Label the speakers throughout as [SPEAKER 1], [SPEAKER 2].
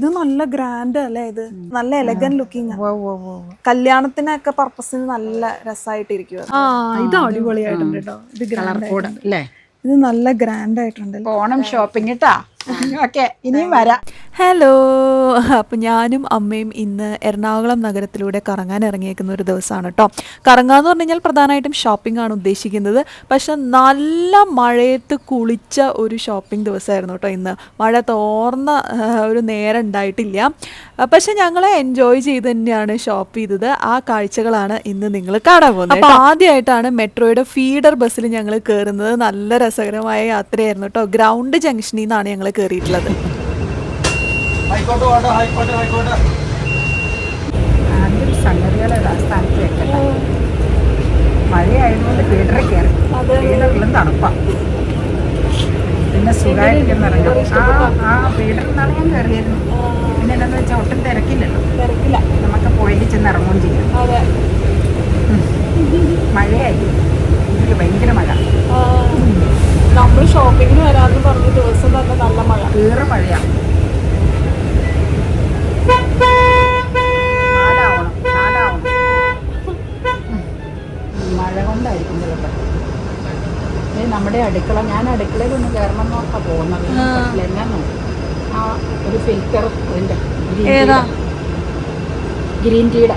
[SPEAKER 1] ഇത് നല്ല ഗ്രാൻഡ് അല്ലേ ഇത്? നല്ല എലഗൻ ലുക്കിംഗ്. കല്യാണത്തിനൊക്കെ പർപ്പസിന് നല്ല രസമായിട്ടിരിക്കും ആ ഇത് അടിപൊളിയായിട്ടുണ്ട് കേട്ടോ ഇത്
[SPEAKER 2] അല്ലേ?
[SPEAKER 1] ഇത് നല്ല ഗ്രാൻഡ് ആയിട്ടുണ്ട്.
[SPEAKER 2] ഇപ്പൊ ഓണം ഷോപ്പിംഗ് ഇട്ടാ ഓക്കെ ഇനിയും വരാം.
[SPEAKER 1] ഹലോ അപ്പം ഞാനും അമ്മയും ഇന്ന് എറണാകുളം നഗരത്തിലൂടെ കറങ്ങാൻ ഇറങ്ങിയേക്കുന്ന ഒരു ദിവസമാണ് കേട്ടോ കറങ്ങാന്ന് പറഞ്ഞു കഴിഞ്ഞാൽ പ്രധാനമായിട്ടും ഷോപ്പിംഗ് ആണ് ഉദ്ദേശിക്കുന്നത്. പക്ഷെ നല്ല മഴയത്ത് കുളിച്ച ഒരു ഷോപ്പിംഗ് ദിവസമായിരുന്നു കേട്ടോ ഇന്ന്. മഴ തോർന്ന ഒരു നേരം ഉണ്ടായിട്ടില്ല. പക്ഷെ ഞങ്ങൾ എൻജോയ് ചെയ്ത് തന്നെയാണ് ഷോപ്പ് ചെയ്തത്. ആ കാഴ്ചകളാണ് ഇന്ന് നിങ്ങൾ കാണാൻ പോകുന്നത് അപ്പോൾ ആദ്യമായിട്ടാണ് മെട്രോയുടെ ഫീഡർ ബസ്സിൽ ഞങ്ങൾ കയറുന്നത് നല്ല രസകരമായ യാത്രയായിരുന്നു കേട്ടോ ഗ്രൗണ്ട് ജംഗ്ഷനിൽ നിന്നാണ് ഞങ്ങൾ കയറിയിട്ടുള്ളത്
[SPEAKER 3] ഹൈക്കോട്ടെ ഹൈക്കോട്ടെ ഹൈക്കോട്ടെ.
[SPEAKER 2] ആദ്യം സംഗതികളെ സ്ഥാനത്ത് വെക്കട്ടെ. മഴയായതുകൊണ്ട് പീഡറിൽ കയറി. പീഡറിലും തണുപ്പാ. പിന്നെ സുഖമായിരിക്കും ഇറങ്ങാം ആ ആ പീഡറിൽ നിന്നാണ് ഞാൻ കയറിയിരുന്നു പിന്നെ എന്താണെന്ന് വെച്ചാൽ ഒട്ടും തിരക്കില്ലല്ലോ.
[SPEAKER 1] തിരക്കില്ല.
[SPEAKER 2] നമുക്ക് പോയിന്റ് ചെന്ന് ഇറങ്ങുകയും ചെയ്യാം. മഴയായി. ഇതിൽ ഭയങ്കര മഴ.
[SPEAKER 1] നമ്മൾ ഷോപ്പിങ്ങിന് വരാന്ന് പറഞ്ഞ ദിവസം തന്നെ നല്ല മഴ.
[SPEAKER 2] വേറെ മഴയാ. മഴ കൊണ്ടായിരിക്കും ചിലപ്പോൾ നമ്മുടെ അടുക്കള ഞാൻ അടുക്കളയിലൊന്നും കയറണം എന്നൊക്കെ പോകുന്നത്. എന്നാ ആ ഒരു ഫിൽറ്റർ
[SPEAKER 1] അതിന്റെ?
[SPEAKER 2] ഗ്രീൻ ടീയുടെ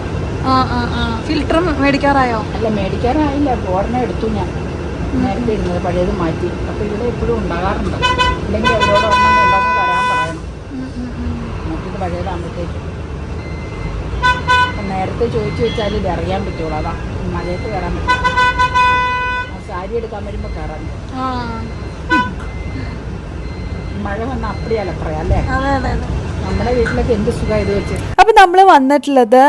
[SPEAKER 1] ഫിൽറ്റർ മേടിക്കാറായോ?
[SPEAKER 2] അല്ല മേടിക്കാറായില്ല. ബോർണ എടുത്തു ഞാൻ. നേരത്തെ ഇരുന്നത് പഴയത് മാറ്റി. അപ്പോൾ ഇവിടെ എപ്പോഴും ഉണ്ടാകാറുണ്ട്. അല്ലെങ്കിൽ അവരോട് ഒന്നും തരാൻ പറയണം. മറ്റത് പഴയതാകുമ്പോഴത്തേക്ക്. നേരത്തെ ചോദിച്ചു വെച്ചാൽ ഇത് അറിയാൻ പറ്റുള്ളൂ. അതാ മഴയത്ത് കയറാൻ പറ്റും സാരി എടുക്കാൻ വരുമ്പോൾ കയറാൻ മഴ വന്നാൽ അപ്പടിയല്ല പറയാം അല്ലേ?
[SPEAKER 1] അതെ അതെ അതെ.
[SPEAKER 2] നമ്മുടെ വീട്ടിലൊക്കെ എന്ത് സുഖം ഇത് വെച്ച്?
[SPEAKER 1] അപ്പോൾ നമ്മൾ വന്നിട്ടുള്ളത്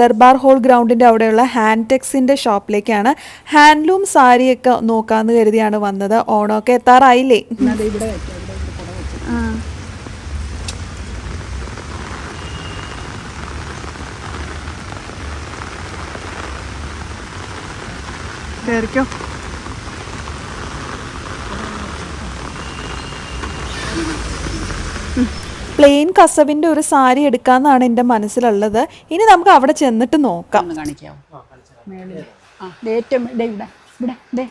[SPEAKER 1] ദർബാർ ഹോൾ ഗ്രൗണ്ടിന്റെ അവിടെയുള്ള ഹാൻഡ് ടെക്സിന്റെ ഷോപ്പിലേക്കാണ്. ഹാൻഡ്ലൂം സാരിയൊക്കെ നോക്കാന്ന് കരുതിയാണ് വന്നത്. ഓണമൊക്കെ എത്താറായില്ലേ?
[SPEAKER 2] ഇവിടെ
[SPEAKER 1] കയറിക്കോ പ്ലെയിൻ കസവിന്റെ ഒരു സാരി എടുക്കാമെന്നാണ് എന്റെ മനസ്സിലുള്ളത്. ഇനി നമുക്ക് അവിടെ ചെന്നിട്ട് നോക്കാം.
[SPEAKER 2] ഒന്ന് കാണിക്കാമോ മേളിൽ ആ ദേ ഏറ്റവും ദേ ഇവിടെ ഇവിടെ ദേ.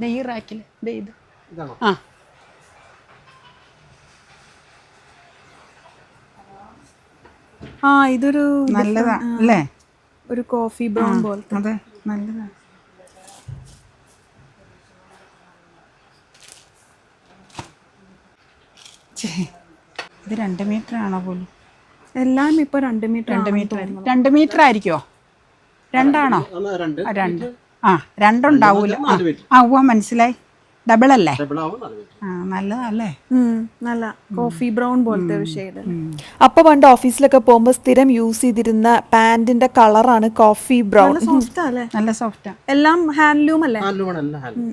[SPEAKER 2] ദേ ഈ റാക്കിൽ ദേ ഇത്. ആ.
[SPEAKER 1] ആ ഇതൊരു
[SPEAKER 2] നല്ലതാ അല്ലേ?
[SPEAKER 1] ഒരു കോഫി ബ്രൗൺ പോലത്തെ.
[SPEAKER 2] അതെ നല്ലതാ. ഛേ, ഇത് രണ്ട് മീറ്റർ ആണോ പോലും?
[SPEAKER 1] എല്ലാം ഇപ്പോൾ രണ്ട് മീറ്റർ
[SPEAKER 2] രണ്ട് മീറ്റർ രണ്ട് മീറ്റർ ആയിരിക്കോ രണ്ടാണോ?
[SPEAKER 3] രണ്ട്.
[SPEAKER 2] ആ, രണ്ട്. ആ രണ്ടുണ്ടാവൂല. ആ, ഉവ മനസ്സിലായി. ഡബിൾ അല്ലേ?
[SPEAKER 3] ഡബിൾ ആവും നാല്
[SPEAKER 2] ആ നല്ലതല്ലേ?
[SPEAKER 1] നല്ല കോഫി ബ്രൗൺ പോലത്തെ ഒരു ഷെയ്ഡ് അപ്പൊ പണ്ട് ഓഫീസിലൊക്കെ പോകുമ്പോൾ സ്ഥിരം യൂസ് ചെയ്തിരുന്ന പാന്റിന്റെ കളറാണ് കോഫി ബ്രൗൺ സോഫ്റ്റ് അല്ലേ?
[SPEAKER 2] നല്ല സോഫ്റ്റാ
[SPEAKER 1] എല്ലാം ഹാൻഡ്ലൂം അല്ലേ
[SPEAKER 3] ഹാൻഡ്ലൂമാണ് എല്ലാം ഹാൻഡ്ലൂം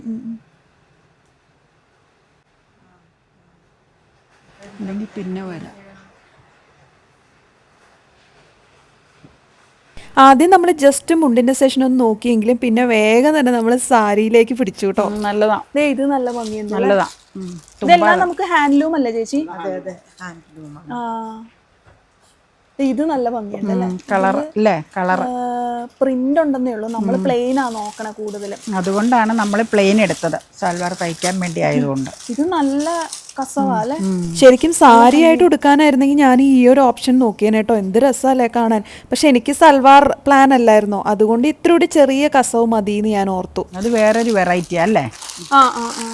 [SPEAKER 2] അല്ലെങ്കിൽ പിന്നെ വരാം.
[SPEAKER 1] ആദ്യം നമ്മൾ ജസ്റ്റ് മുണ്ടിന്റെ സെഷൻ ഒന്ന് നോക്കിയെങ്കിലും പിന്നെ വേഗം തന്നെ നമ്മൾ സാരിയിലേക്ക് പിടിച്ചു കേട്ടോ.
[SPEAKER 2] നല്ലതാ.
[SPEAKER 1] ദേ ഇത് നല്ല ഭംഗിയുണ്ട്
[SPEAKER 2] നല്ലതാ.
[SPEAKER 1] ഇതെല്ലാം നമുക്ക് ഹാൻഡ്ലൂം അല്ലേ ചേച്ചി? ആ. ഇത് നല്ല ഭംഗിയുണ്ട്
[SPEAKER 2] കളർ അല്ലേ? കളർ
[SPEAKER 1] പ്രിന്റ് ഉണ്ടെന്നേ ഉള്ളൂ. നമ്മൾ പ്ലെയിൻ ആ നോക്കണ കൂടുതലും.
[SPEAKER 2] അതുകൊണ്ടാണ് നമ്മൾ പ്ലെയിൻ എടുത്തത്. സൽവാർ തയ്ക്കാൻ വേണ്ടി ആയതുകൊണ്ട്.
[SPEAKER 1] ഇത് നല്ല കസവാ അല്ലേ ശരിക്കും സാരി ആയിട്ട് ഉടുക്കാനായിരുന്നെങ്കിൽ ഞാൻ ഈ ഒരു ഓപ്ഷൻ നോക്കിയേനെ കേട്ടോ. എന്ത് രസമല്ലേ കാണാൻ. പക്ഷെ എനിക്ക് സൽവാർ പ്ലാൻ അല്ലായിരുന്നു. അതുകൊണ്ട് ഇത്ര കൂടി ചെറിയ കസവ് മതി എന്ന് ഞാൻ ഓർത്തു.
[SPEAKER 2] അത് വേറൊരു വെറൈറ്റി അല്ലേ?
[SPEAKER 1] ആ ആ ആ.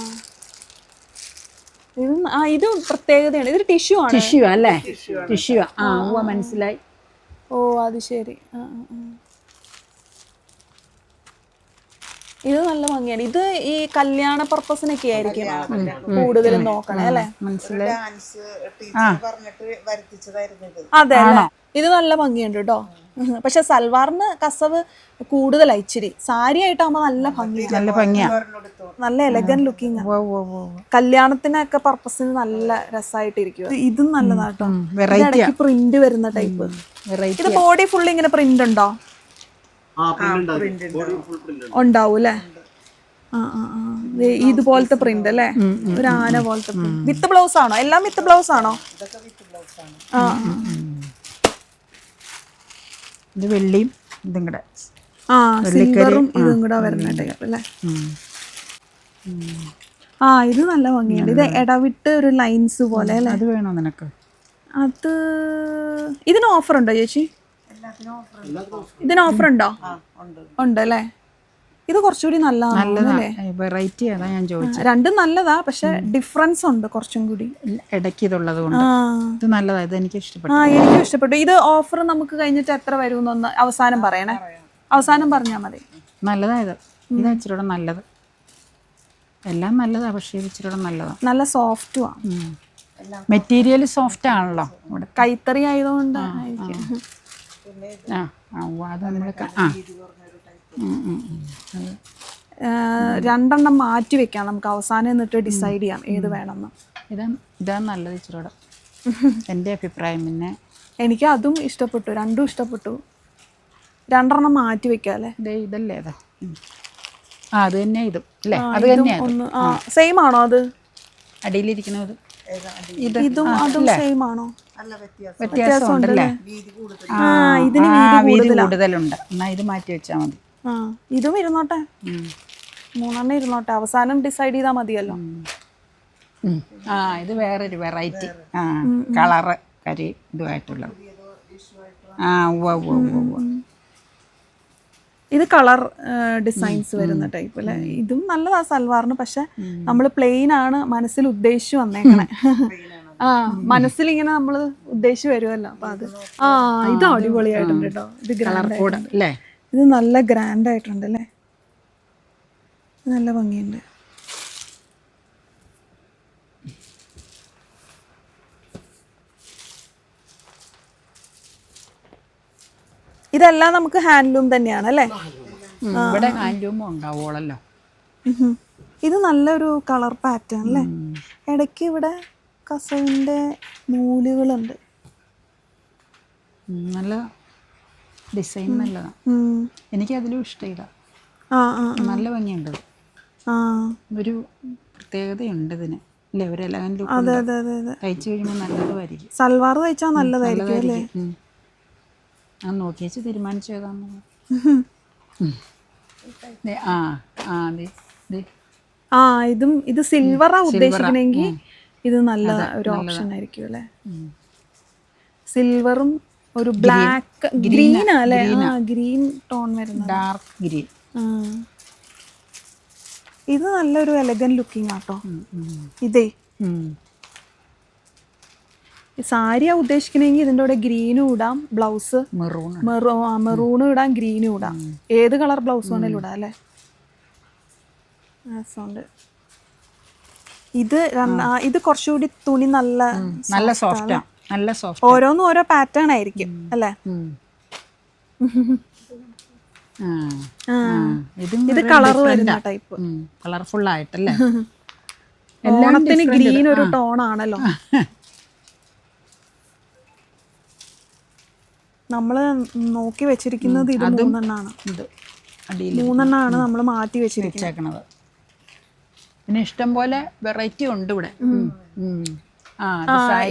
[SPEAKER 1] ഇത് ആ ഇത് പ്രത്യേകതയാണ്. ഇതൊരു ടിഷ്യൂ ആണ്.
[SPEAKER 2] ടിഷ്യൂ അല്ലേ? ടിഷ്യൂ ആ. മനസ്സിലായി.
[SPEAKER 1] ഓ അത് ശരി. ആ, ആ, ആ. ഇത് നല്ല ഭംഗിയാണ്. ഇത് ഈ കല്യാണ പർപ്പസിനൊക്കെ ആയിരിക്കും കൂടുതലും നോക്കണേ അല്ലെ?
[SPEAKER 2] മനസ്സിലായി.
[SPEAKER 1] അതെ അല്ലേ? ഇത് നല്ല ഭംഗിയുണ്ട് കേട്ടോ. പക്ഷെ സൽവാറിന് കസവ് കൂടുതലായി ഇച്ചിരി. സാരി ആയിട്ടാകുമ്പോ നല്ല ഭംഗിയാണ്
[SPEAKER 2] നല്ല ഭംഗിയാ.
[SPEAKER 1] നല്ല എലഗൻ ലുക്കിംഗ്. കല്യാണത്തിനൊക്കെ പർപ്പസിന് നല്ല രസമായിട്ടിരിക്കും ഇതും നല്ലതാട്ടോ പ്രിന്റ് വരുന്ന ടൈപ്പ് ഇത് ബോഡി ഫുൾ ഇങ്ങനെ പ്രിന്റ് ഉണ്ടോ?
[SPEAKER 3] ഉണ്ടാവും
[SPEAKER 1] അല്ലേ ആ ആ ആ. ഇതുപോലത്തെ പ്രിന്റ് അല്ലേ? ഒരു ആന പോലത്തെ വിത്ത് ബ്ലൗസ് ആണോ? എല്ലാം വിത്ത് ബ്ലൗസ് ആണോ? ആ.
[SPEAKER 2] ഇത് വെള്ളിയും ഇതും കൂടെ.
[SPEAKER 1] ആ സിൽവറും ഇതും കൂടെ വരുന്നുണ്ട് അല്ലേ? ആ ഇത് നല്ല ഭംഗിയുണ്ട്. ഇത് ഇടവിട്ട് ഒരു ലൈൻസ് പോലെ അല്ലേ?
[SPEAKER 2] അത് വേണോ നിനക്ക്?
[SPEAKER 1] അത് ഇതിന് ഓഫർ ഉണ്ടോ ചേച്ചി? ഇതിന് ഓഫർ ഉണ്ടോ? ഉണ്ട്. അല്ലേ ഇത് കുറച്ചുകൂടി നല്ലതാണ്.
[SPEAKER 2] നല്ലതാ വെറൈറ്റി അതാ ഞാൻ ചോദിച്ചത്.
[SPEAKER 1] രണ്ടും നല്ലതാ പക്ഷെ ഡിഫറൻസ് ഉണ്ട് കുറച്ചും കൂടി.
[SPEAKER 2] ഇടയ്ക്ക് ഇതുള്ളത് കൊണ്ട്. ഇത് നല്ലതാ ഇത് എനിക്ക് ഇഷ്ടപ്പെട്ടു.
[SPEAKER 1] ആ എനിക്കും ഇഷ്ടപ്പെട്ടു. ഇത് ഓഫർ നമുക്ക് കഴിഞ്ഞിട്ട് എത്ര വരുഎന്നൊന്ന് അവസാനം പറയണേ. അവസാനം പറഞ്ഞാൽ മതി.
[SPEAKER 2] നല്ലതാ ഇത്. ഇതാ ഇച്ചിരി നല്ലത്. എല്ലാം നല്ലതാ പക്ഷേ ഇത് ഇച്ചിരി നല്ലതാ.
[SPEAKER 1] നല്ല സോഫ്റ്റും ആ.
[SPEAKER 2] മെറ്റീരിയൽ സോഫ്റ്റ് ആണല്ലോ.
[SPEAKER 1] കൈത്തറി ആയതുകൊണ്ട് ആയിരിക്കും
[SPEAKER 2] ആ ആ അത് നമ്മൾ ആ.
[SPEAKER 1] രണ്ടെണ്ണം മാറ്റി വെക്കാം. നമുക്ക് അവസാനം എന്നിട്ട് ഡിസൈഡ് ചെയ്യാം ഏത് വേണമെന്ന്.
[SPEAKER 2] ഇതാ ഇതാ നല്ലത് ഇച്ചിരൂടെ എന്റെ അഭിപ്രായം പിന്നെ.
[SPEAKER 1] എനിക്ക് അതും ഇഷ്ടപ്പെട്ടു രണ്ടും ഇഷ്ടപ്പെട്ടു. രണ്ടെണ്ണം മാറ്റി വെക്കാം അല്ലേ?
[SPEAKER 2] ദേ ഇതല്ലേ അതാ ആ അത് തന്നെ ഇതും അല്ലേ? അത് തന്നെയാണ്
[SPEAKER 1] ആ സെയിം ആണോ അത്?
[SPEAKER 2] അടിയിലിരിക്കുന്നത്
[SPEAKER 1] ഇതും അതും സെയിം ആണോ?
[SPEAKER 2] വ്യത്യാസം. ഉണ്ടല്ലേ
[SPEAKER 1] ആ ഇതിന്
[SPEAKER 2] വീതി കൂടുതലുണ്ട്. എന്നാ ഇത് മാറ്റി വെച്ചാൽ മതി.
[SPEAKER 1] ആ ഇതും ഇരുന്നോട്ടെ. മൂന്നെണ്ണം ഇരുന്നോട്ടെ. അവസാനം ഡിസൈഡ് ചെയ്താ മതിയല്ലോ.
[SPEAKER 2] ആ ഇത് വേറൊരു വെറൈറ്റി. ആ കളറ് കരി ഇതുമായിട്ടുള്ളത് ആ ഉവ്വ ഉവ്വ ഉവ്വ
[SPEAKER 1] ഇത് കളർ ഡിസൈൻസ് വരുന്ന ടൈപ്പ് അല്ലെ? ഇതും നല്ലതാ സൽവാറിന്. പക്ഷെ നമ്മൾ പ്ലെയിൻ ആണ് മനസ്സിൽ ഉദ്ദേശിച്ചു വന്നേക്കണേ. ആ മനസ്സിൽ ഇങ്ങനെ നമ്മൾ ഉദ്ദേശിച്ച് വരുമല്ലോ അപ്പൊ അത്. ആ ഇത് അടിപൊളിയായിട്ടുണ്ട് കേട്ടോ ഇത് ഗ്രാൻഡ്
[SPEAKER 2] അല്ലേ?
[SPEAKER 1] ഇത് നല്ല ഗ്രാൻഡ് ആയിട്ടുണ്ട് അല്ലേ നല്ല ഭംഗിയുണ്ട്. ഇതെല്ലാം നമുക്ക് ഹാൻഡ്ലൂം തന്നെയാണ് അല്ലേ
[SPEAKER 2] ഇവിടെ ഹാൻഡ്ലൂമും ഉണ്ടാവുമല്ലോ
[SPEAKER 1] ഇത് നല്ലൊരു കളർ പാറ്റേൺ അല്ലേ ഇടയ്ക്ക് ഇവിടെ കസവിന്റെ നൂലുകളുണ്ട്.
[SPEAKER 2] നല്ല ഡിസൈൻ നല്ലതാണ്. എനിക്ക് അതിലും ഇഷ്ടമില്ല നല്ല ഭംഗിയുണ്ട് ഒരു പ്രത്യേകതയുണ്ട് ഇതിന്. അല്ലേ ഒരു എലഗൻ ലുക്ക്
[SPEAKER 1] അതെ അതെ അതെ അതെ.
[SPEAKER 2] തയ്ച്ചു കഴിയുമ്പോൾ നല്ലതുമായിരിക്കും
[SPEAKER 1] സൽവാർ തയ്ച്ചാൽ നല്ലതായിരിക്കും അല്ലേ?
[SPEAKER 2] നല്ലതായിരിക്കും ഉം. ആ നോക്കി വെച്ച് തീരുമാനിച്ചു ഏതാന്ന് ദേ, ആ ആ ദേ, ദേ.
[SPEAKER 1] ആ ഇതും ഇത് സിൽവറാ ഉദ്ദേശിക്കണമെങ്കിൽ ഇത് നല്ല ഒരു ഓപ്ഷൻ ആയിരിക്കും അല്ലേ? സിൽവറും ഒരു ബ്ലാക്ക് ഗ്രീൻ അല്ലേ? ഗ്രീൻ ടോൺ വരുന്നത്.
[SPEAKER 2] ഡാർക്ക് ഗ്രീൻ
[SPEAKER 1] ഇത് നല്ലൊരു എലഗൻ ലുക്കിംഗ് ആട്ടോ. ഇതേ. സാരിയാ ഉദ്ദേശിക്കണമെങ്കിൽ ഇതിന്റെ കൂടെ ഗ്രീനും ഇടാം ബ്ലൗസ്
[SPEAKER 2] മെറൂൺ
[SPEAKER 1] മെറൂ മെറൂണും ഇടാം ഗ്രീനും ഇടാം. ഏത് കളർ ബ്ലൗസ് വേണേലും ഇടാം അല്ലേ? രസമുണ്ട് ഇത് ഇത് കുറച്ചുകൂടി തുണി നല്ല
[SPEAKER 2] നല്ല സോഫ്റ്റ് നല്ല സോഫ്റ്റ്
[SPEAKER 1] ഓരോന്നും ഓരോ പാറ്റേൺ ആയിരിക്കും അല്ലേ.
[SPEAKER 2] ഇത്
[SPEAKER 1] കളർ വരുന്ന ടൈപ്പ്
[SPEAKER 2] കളർഫുൾ ആയിട്ടല്ലേ?
[SPEAKER 1] എല്ലാത്തിന് ഗ്രീൻ ഒരു ടോൺ ആണല്ലോ. നമ്മൾ നോക്കി വെച്ചിരിക്കുന്നത് ഇത് മൂന്നെണ്ണാണ്.
[SPEAKER 2] ഇത്
[SPEAKER 1] മൂന്നെണ്ണാണ് നമ്മൾ മാറ്റി വെച്ചിരിക്കുന്നത്.
[SPEAKER 2] പിന്നെ ഇഷ്ടം പോലെ വെറൈറ്റി ഉണ്ട് ഇവിടെ.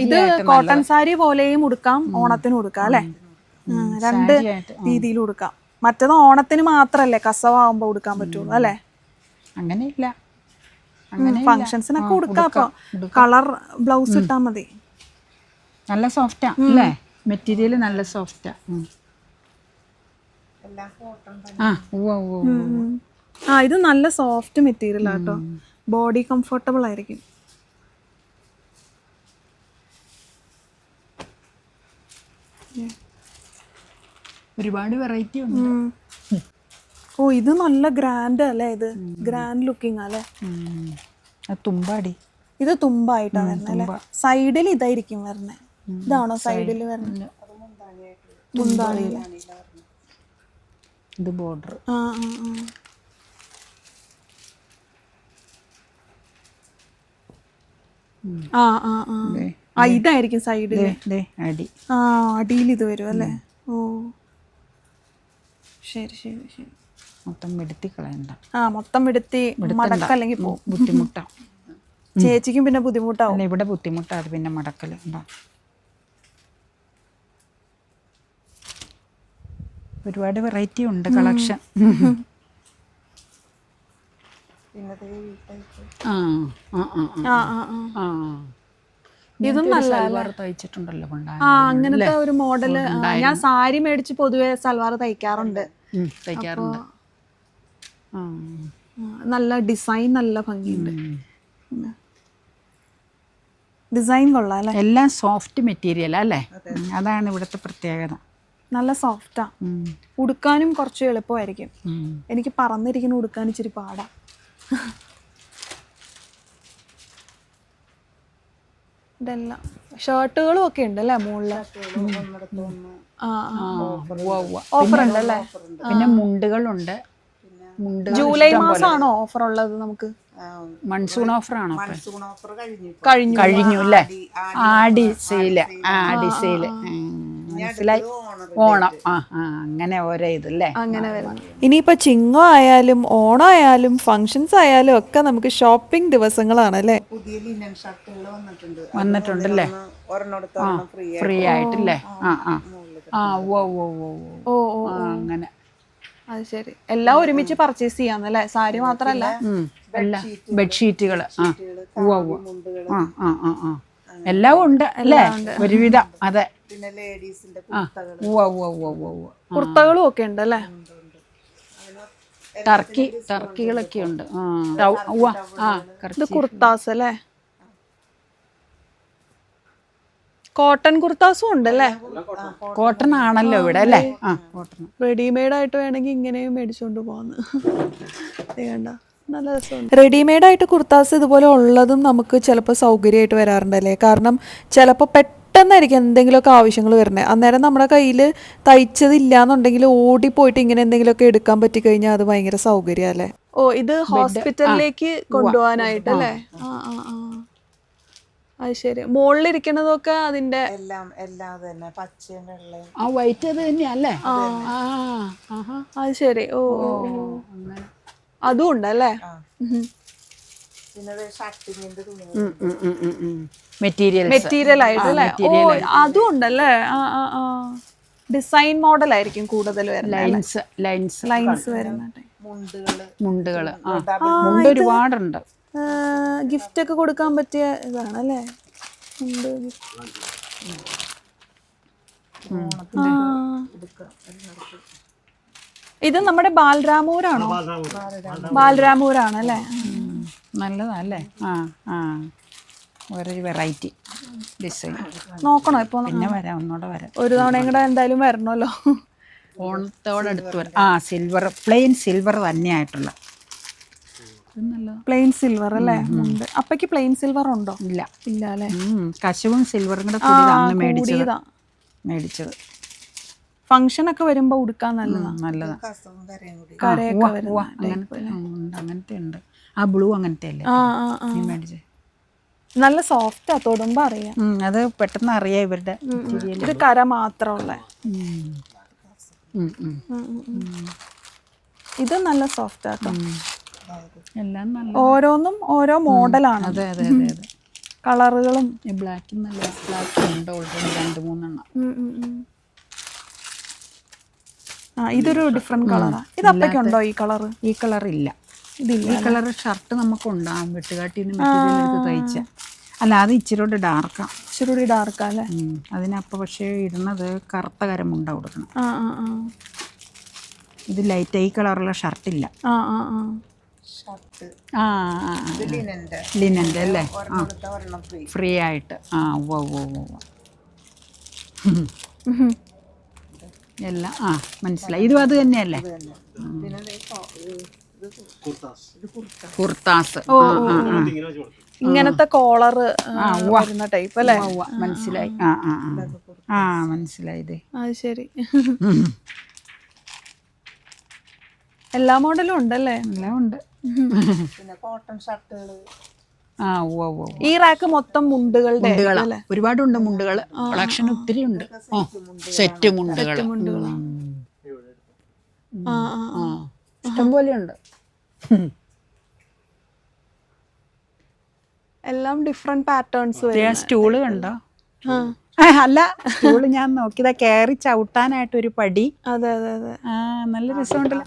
[SPEAKER 1] ഇത് കോട്ടൺ സാരി പോലെയും ഉടുക്കാം ഓണത്തിന് ഉടുക്കാം അല്ലെ? രണ്ട് രീതിയിൽ ഉടുക്കാം. മറ്റത് ഓണത്തിന് മാത്രല്ലേ കസവാകുമ്പോ ഉടുക്കാൻ പറ്റുള്ളൂ അല്ലെ?
[SPEAKER 2] അങ്ങനെയില്ല. അങ്ങനെ
[SPEAKER 1] ഫങ്ഷൻസിനൊക്കെ ഉടുക്കാം അപ്പൊ കളർ ബ്ലൗസ് ഇട്ടാ മതി.
[SPEAKER 2] നല്ല സോഫ്റ്റാ അല്ലേ? മെറ്റീരിയൽ നല്ല സോഫ്റ്റാ ആ. ഉവ്വ ഉവ്വ ഉവ്വ.
[SPEAKER 1] ആ ഇത് നല്ല സോഫ്റ്റ് മെറ്റീരിയൽ ആട്ടോ ബോഡി കംഫർട്ടബിൾ ആയിരിക്കും.
[SPEAKER 2] ഒരുപാട് വെറൈറ്റി ഉണ്ട്.
[SPEAKER 1] ഓ ഇത് നല്ല ഗ്രാൻഡ് അല്ലേ ഇത്? ഗ്രാൻഡ് ലുക്കിംഗ് അല്ലേ?
[SPEAKER 2] തുമ്പാടി.
[SPEAKER 1] ഇത് തുമ്പായിട്ടാണ് വരുന്നത് അല്ലേ? സൈഡിൽ ഇതായിരിക്കും വരുന്നത് ഇതാണോ സൈഡിൽ വരുന്നത് മുന്താണിയിൽ
[SPEAKER 2] ഇത് ബോർഡർ
[SPEAKER 1] ആ ആ ആ. ആ ആ ആ. ഇതായിരിക്കും സൈഡിൽ
[SPEAKER 2] അടി.
[SPEAKER 1] ആ അടിയിൽ ഇത് വരും അല്ലേ? ഓ. ശരി ശരി ശരി.
[SPEAKER 2] മൊത്തം വെടുത്തി കളയണ്ട
[SPEAKER 1] ആ മൊത്തം വെടുത്തി മടക്ക അല്ലെങ്കിൽ പോകും. ചേച്ചിക്കും പിന്നെ ബുദ്ധിമുട്ടാവും.
[SPEAKER 2] ഇവിടെ ബുദ്ധിമുട്ടാ അത് പിന്നെ മടക്കൽ ഉണ്ടോ? ഒരുപാട് വെറൈറ്റി ഉണ്ട് കളക്ഷൻ ആ ആ ആ
[SPEAKER 1] ആ. ആ ആ
[SPEAKER 2] ആ.
[SPEAKER 1] ഇതും നല്ല
[SPEAKER 2] സൽവാർ തയ്ച്ചിട്ടുണ്ടല്ലോ
[SPEAKER 1] ആ അങ്ങനത്തെ ഒരു മോഡൽ ഞാൻ സാരി മേടിച്ച് പൊതുവെ സൽവാർ തയ്ക്കാറുണ്ട്.
[SPEAKER 2] തയ്ക്കാറുണ്ട്.
[SPEAKER 1] നല്ല ഡിസൈൻ നല്ല ഭംഗിയുണ്ട്. ഡിസൈൻ കൊള്ളാം അല്ലേ?
[SPEAKER 2] എല്ലാം സോഫ്റ്റ് മെറ്റീരിയൽ അല്ലേ? അതാണ് ഇവിടുത്തെ പ്രത്യേകത.
[SPEAKER 1] നല്ല സോഫ്റ്റാ. ഉടുക്കാനും കുറച്ച് എളുപ്പമായിരിക്കും. എനിക്ക് പറന്നിരിക്കുന്ന ഉടുക്കാൻ ഇച്ചിരി പാടാ. ഇതെല്ലാം ഷർട്ടുകളും ഒക്കെ ഉണ്ട് അല്ലേ
[SPEAKER 2] മുകളിൽ.
[SPEAKER 1] ഓഫർ ഉണ്ട് അല്ലേ
[SPEAKER 2] പിന്നെ മുണ്ടുകളുണ്ട്.
[SPEAKER 1] ജൂലൈ മാസമാണോ ഓഫർ ഉള്ളത് നമുക്ക്?
[SPEAKER 2] മൺസൂൺ ഓഫർ ആണോ
[SPEAKER 1] കഴിഞ്ഞു.
[SPEAKER 2] കഴിഞ്ഞു അല്ലേ? ആടി സെയിൽ. ആടി സെയിൽ. മനസ്സിലായി? ഓണം ആ ആ അങ്ങനെ ഓരോ ഇതല്ലേ?
[SPEAKER 1] അങ്ങനെ വരുന്നത് ഇനിയിപ്പോൾ ചിങ്ങം ആയാലും ഓണം ആയാലും ഫങ്ഷൻസ് ആയാലും ഒക്കെ നമുക്ക് ഷോപ്പിംഗ് ദിവസങ്ങളാണ് അല്ലേ?
[SPEAKER 4] പുതിയ ലിനൻ ഷർട്ടുകൾ വന്നിട്ടുണ്ട്
[SPEAKER 2] വന്നിട്ടുണ്ടല്ലേ
[SPEAKER 4] ഫ്രീ
[SPEAKER 2] ആയിട്ടില്ലേ? ആ ആ ആ. ഓ ഓ ഓ ഓ.
[SPEAKER 1] ഓ
[SPEAKER 2] അങ്ങനെ.
[SPEAKER 1] അത് ശരി. എല്ലാം ഒരുമിച്ച് പർച്ചേസ് ചെയ്യാന്നല്ലേ? സാരി മാത്രല്ല.
[SPEAKER 2] ബെഡ്ഷീറ്റുകൾ ആ ഓ ഉവ്വ ആ ആ ആ ആ. എല്ലാം ഉണ്ട് അല്ലേ? ഒരുവിധം. അതെ.
[SPEAKER 4] പിന്നെ ലേഡീസിന്റെ
[SPEAKER 1] കുർത്തകളും. ഒക്കെ ഉണ്ട് അല്ലേ?
[SPEAKER 2] ടർക്കി ടർക്കികളൊക്കെ ഉണ്ട്.
[SPEAKER 1] ഇത് കുർത്താസ് അല്ലേ? കോട്ടൺ കുർത്താസും ഉണ്ട് അല്ലേ?
[SPEAKER 2] കോട്ടൺ. ആണല്ലോ ഇവിടെ അല്ലേ? ആ കോട്ടൺ.
[SPEAKER 1] റെഡിമെയ്ഡ് ആയിട്ട് വേണമെങ്കിൽ ഇങ്ങനെയും മേടിച്ചുകൊണ്ട് പോകുന്നു വേണ്ട നല്ല രസമുണ്ട്. റെഡിമെയ്ഡ് ആയിട്ട് കുർത്താസ് ഇതുപോലെ ഉള്ളതും നമുക്ക് ചിലപ്പോൾ സൗകര്യമായിട്ട് വരാറുണ്ടല്ലേ? കാരണം ചിലപ്പോൾ പെട്ടെന്നായിരിക്കും എന്തെങ്കിലുമൊക്കെ ആവശ്യങ്ങൾ വരുന്നത്. അന്നേരം നമ്മുടെ കയ്യിൽ തയ്ച്ചതില്ല എന്നുണ്ടെങ്കിൽ ഓടിപ്പോയിട്ട് ഇങ്ങനെ എന്തെങ്കിലുമൊക്കെ എടുക്കാൻ പറ്റിക്കഴിഞ്ഞാൽ അത് ഭയങ്കര സൗകര്യമല്ലേ ഓ ഇത് ഹോസ്പിറ്റലിലേക്ക് കൊണ്ടുപോകാനായിട്ട് അല്ലേ ആ. ആ ആ അത് ശരി. മുകളിലിരിക്കണതൊക്കെ അതിന്റെ
[SPEAKER 4] എല്ലാം എല്ലാം തന്നെ. പച്ചയും വെള്ളയും.
[SPEAKER 2] ആ വൈറ്റ് അത് തന്നെയല്ലേ ആ.
[SPEAKER 1] അത് ശരി. ഓ ഓ, ഓ.
[SPEAKER 2] അങ്ങനെ.
[SPEAKER 1] അതും ഉണ്ടല്ലേ
[SPEAKER 2] മെറ്റീരിയൽ
[SPEAKER 1] മെറ്റീരിയൽ ആയിട്ട് അല്ലേ? ഓ അതും ഉണ്ടല്ലേ ആ ആ ആ. ഡിസൈൻ മോഡൽ ആയിരിക്കും കൂടുതൽ വരുന്നത്
[SPEAKER 2] ലൈൻസ് ലൈൻസ്
[SPEAKER 1] ലൈൻസ് വരുന്നത്.
[SPEAKER 2] മുണ്ടുകൾ. മുണ്ട് ഒരുപാടുണ്ട്.
[SPEAKER 1] ഗിഫ്റ്റ് ഒക്കെ കൊടുക്കാൻ പറ്റിയ ഇതാണല്ലേ ഉണ്ട് ആ. ഇത് നമ്മുടെ ബാലരാമൂരാണോ? ബാലരാമൂരാണ് അല്ലേ
[SPEAKER 2] ഉം, നല്ലതാ അല്ലേ ആ. ആ ഒരു വെറൈറ്റി ഡിസൈൻ
[SPEAKER 1] നോക്കണോ ഇപ്പൊ
[SPEAKER 2] പിന്നെ വരാം ഒന്നുകൂടെ വരാം.
[SPEAKER 1] ഒരു തവണയും കൂടെ എന്തായാലും വരണമല്ലോ.
[SPEAKER 2] ഓണത്തോടടുത്ത് വരാം ആ സിൽവർ പ്ലെയിൻ സിൽവർ തന്നെയായിട്ടുള്ള
[SPEAKER 1] പ്ലെയിൻ സിൽവർ അല്ലേ? ഉണ്ട്. അപ്പക്ക് പ്ലെയിൻ സിൽവർ ഉണ്ടോ?
[SPEAKER 2] ഇല്ല.
[SPEAKER 1] ഇല്ല അല്ലേ?
[SPEAKER 2] കശുവും സിൽവറും കൂടെ മേടിച്ചത്. മേടിച്ചത്.
[SPEAKER 1] ഫംഗ്ഷൻ ഒക്കെ വരുമ്പോ ഉടുക്കാൻ നല്ലതാണ്
[SPEAKER 2] നല്ലതാണ് അങ്ങനത്തെ ഉണ്ട് ആ ബ്ലൂ അങ്ങനത്തെ അല്ലേ? മേടിച്ചേ.
[SPEAKER 1] നല്ല സോഫ്റ്റാ തൊടുമ്പോ അറിയാം.
[SPEAKER 2] അത് പെട്ടെന്ന് അറിയാം ഇവരുടെ
[SPEAKER 1] ഇത് കര മാത്രമുള്ള. ഇത് നല്ല സോഫ്റ്റ് ആട്ടോ
[SPEAKER 2] എല്ലാം നല്ല
[SPEAKER 1] ഓരോന്നും ഓരോ മോഡലാണ്.
[SPEAKER 2] അതെ അതെ അതെ അതെ.
[SPEAKER 1] കളറുകളും
[SPEAKER 2] ബ്ലാക്കും നല്ല ബ്ലാക്ക് ഉണ്ട് ഓൾറെഡി രണ്ട് മൂന്നെണ്ണം.
[SPEAKER 1] ഇതൊരു ഡിഫറെന്റ് കളറാണ് ഇത് അപ്പയ്ക്കുണ്ടോ ഈ കളർ
[SPEAKER 2] ഈ കളർ ഇല്ല.
[SPEAKER 1] ഇതില്ല
[SPEAKER 2] ഈ കളർ ഷർട്ട് നമുക്ക് ഉണ്ടാകും വെട്ടുകാട്ടി മെറ്റീരിയൽ എടുത്ത് തയ്ച്ച. അല്ല അത് ഇച്ചിരി ഡാർക്കാ
[SPEAKER 1] ഇച്ചിരി ഡാർക്കാ അല്ലേ?
[SPEAKER 2] അതിനപ്പോൾ പക്ഷേ ഇടുന്നത് കറുത്ത കരമുണ്ട കൊടുക്കണം.
[SPEAKER 1] ആ ആ ആ.
[SPEAKER 2] ഇത് ലൈറ്റ് ഈ കളറുള്ള ഷർട്ടില്ല
[SPEAKER 1] ആ ആ ആ.
[SPEAKER 4] ഷർട്ട്.
[SPEAKER 2] ആ
[SPEAKER 4] ലിനന്റെ.
[SPEAKER 2] അല്ലേ?
[SPEAKER 4] ഫ്രീ.
[SPEAKER 2] ആയിട്ട്. ആ ഉവ്വ ഉവ്വ. എല്ലാം. ആ മനസ്സിലായി. ഇതും അത് തന്നെയല്ലേ? കുർത്താസ്.
[SPEAKER 1] ഓ. ഇങ്ങനത്തെ കോളർ വരുന്ന ടൈപ്പ് അല്ലേ?
[SPEAKER 2] മനസ്സിലായി. ആ ആ ആ ആ. മനസ്സിലായി ഇത്
[SPEAKER 1] അത് ശരി. എല്ലാ മോഡലും ഉണ്ടല്ലേ?
[SPEAKER 2] എല്ലാം ഉണ്ട്.
[SPEAKER 4] പിന്നെ കോട്ടൺ
[SPEAKER 2] ഷർട്ടുകൾ
[SPEAKER 1] ഈ റാക്ക് മൊത്തം മുണ്ടുകളുടെ
[SPEAKER 2] മുണ്ടുകളാ. ഒരുപാടുണ്ട് മുണ്ടുകൾ കളക്ഷൻ ഒത്തിരി ഉണ്ട്. സെറ്റ് മുണ്ടുകൾ
[SPEAKER 1] ആ ആ
[SPEAKER 2] ആ. ഇഷ്ടംപോലെ ഉണ്ട്.
[SPEAKER 1] എല്ലാം ഡിഫറെന്റ് പാറ്റേൺസ്
[SPEAKER 2] സ്റ്റൂൾ കണ്ടോ? ആ, അല്ല സ്റ്റൂൾ ഞാൻ നോക്കിയതാ. കയറി ചവിട്ടാനായിട്ട് ഒരു പടി.
[SPEAKER 1] അതെ അതെ അതെ.
[SPEAKER 2] ആ നല്ല രസമുണ്ടല്ലോ.